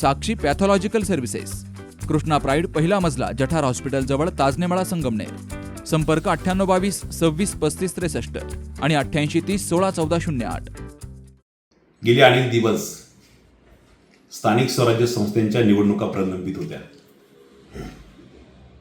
Sakshi pathological services. Krishna pride पहिला मजला जठार hospital जवळ ताजनेमाळा संगमनेर. संपर्क अठ्ठ्याण्णव बावीस सव्वीस पस्तीस त्रेसष्ट आणि अठ्ठ्याऐंशी तीस सोळा चौदा शून्य आठ. गेले अनेक दिवस स्थानिक स्वराज्य संस्थांच्या निवडणुका प्रलंबित होत्या.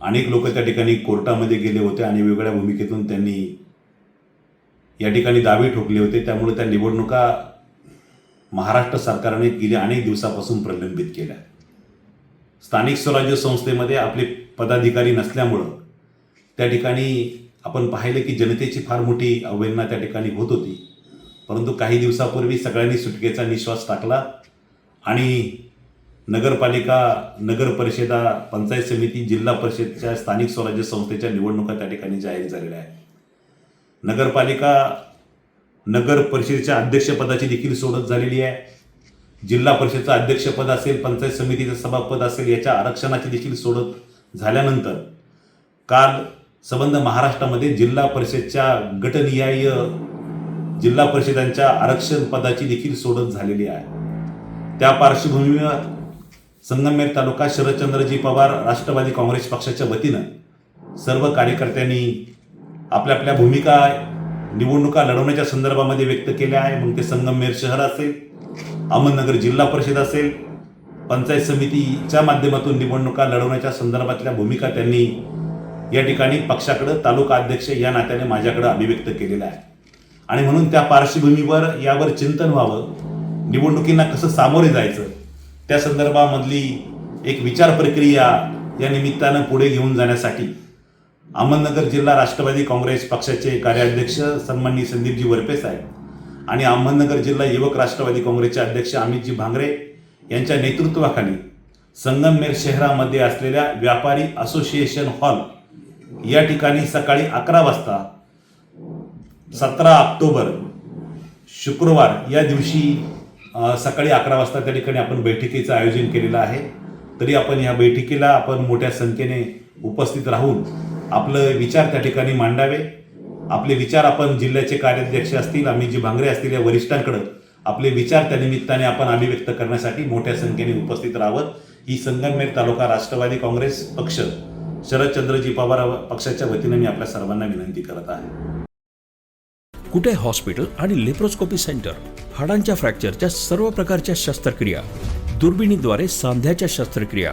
अनेक लोक त्या ठिकाणी कोर्टामध्ये गेले होते आणि वेगवेगळ्या भूमिकेतून त्यांनी या ठिकाणी दावे ठोकले होते. त्यामुळे त्या निवडणुका महाराष्ट्र सरकारने गेल्या अनेक दिवसापासून प्रलंबित केल्या स्थानिक स्वराज्य संस्थेमध्ये आपले पदाधिकारी नसल्यामुळं त्या ठिकाणी आपण पाहिलं की जनतेची फार मोठी अवहेलना त्या ठिकाणी होत होती. परंतु काही दिवसापूर्वी सगळ्यांनी सुटकेचा निश्वास टाकला आणि नगरपालिका नगर परिषदा पंचायत समिती जिल्हा परिषदच्या स्थानिक स्वराज्य संस्थेच्या निवडणुका त्या ठिकाणी जाहीर झालेल्या आहेत. नगरपालिका नगर परिषदेच्या अध्यक्षपदाची देखील सोडत झालेली आहे. जिल्हा परिषदचं अध्यक्षपद असेल पंचायत समितीचं सभापद असेल याच्या आरक्षणाची देखील सोडत झाल्यानंतर काल संबंध महाराष्ट्रामध्ये जिल्हा परिषदच्या गटनिहाय जिल्हा परिषदांच्या आरक्षण पदाची देखील सोडत झालेली आहे. त्या पार्श्वभूमीवर संगमनेर तालुका शरदचंद्रजी पवार राष्ट्रवादी काँग्रेस पक्षाच्या वतीनं सर्व कार्यकर्त्यांनी आपल्या आपल्या भूमिका निवडणुका लढवण्याच्या संदर्भामध्ये व्यक्त केल्या आहे. मग ते संगमनेर शहर असेल अहमदनगर जिल्हा परिषद असेल पंचायत समितीच्या माध्यमातून निवडणुका लढवण्याच्या संदर्भातल्या भूमिका त्यांनी या ठिकाणी पक्षाकडं तालुका अध्यक्ष या नात्याने माझ्याकडं अभिव्यक्त केलेला आहे आणि म्हणून त्या पार्श्वभूमीवर यावर चिंतन व्हावं निवडणुकींना कसं सामोरे जायचं त्या संदर्भामधली एक विचार प्रक्रिया या निमित्तानं पुढे घेऊन जाण्यासाठी अहमदनगर जिल्हा राष्ट्रवादी काँग्रेस पक्षाचे कार्याध्यक्ष सन्माननीय संदीपजी वरपे साहेब आणि अहमदनगर जिल्हा युवक राष्ट्रवादी काँग्रेसचे अध्यक्ष अमितजी भांगरे यांच्या नेतृत्वाखाली संगमनेर शहरामध्ये असलेल्या व्यापारी असोसिएशन हॉल या ठिकाणी सकाळी अकरा वाजता सतरा ऑक्टोबर शुक्रवार या दिवशी सकाळी अकरा वाजता त्या ठिकाणी आपण बैठकीचं आयोजन केलेलं आहे. तरी आपण या बैठकीला आपण मोठ्या संख्येने उपस्थित राहून आपलं विचार त्या ठिकाणी मांडावे. आपले विचार आपण जिल्ह्याचे कार्याध्यक्ष असतील आम्ही जी भांगरे असतील या वरिष्ठांकडं आपले विचार त्या निमित्ताने आपण अभिव्यक्त करण्यासाठी मोठ्या संख्येने उपस्थित राहावं. ही संगमनेर तालुका राष्ट्रवादी काँग्रेस पक्ष शरदचंद्रजी पवार पक्षाच्या वतीने मी आपल्या सर्वांना विनंती करत आहे. कुठे हॉस्पिटल आणि लेप्रोस्कोपी सेंटर? हाडांच्या फ्रॅक्चरच्या सर्व प्रकारच्या शस्त्रक्रिया दुर्बिणीद्वारे सांध्याच्या शस्त्रक्रिया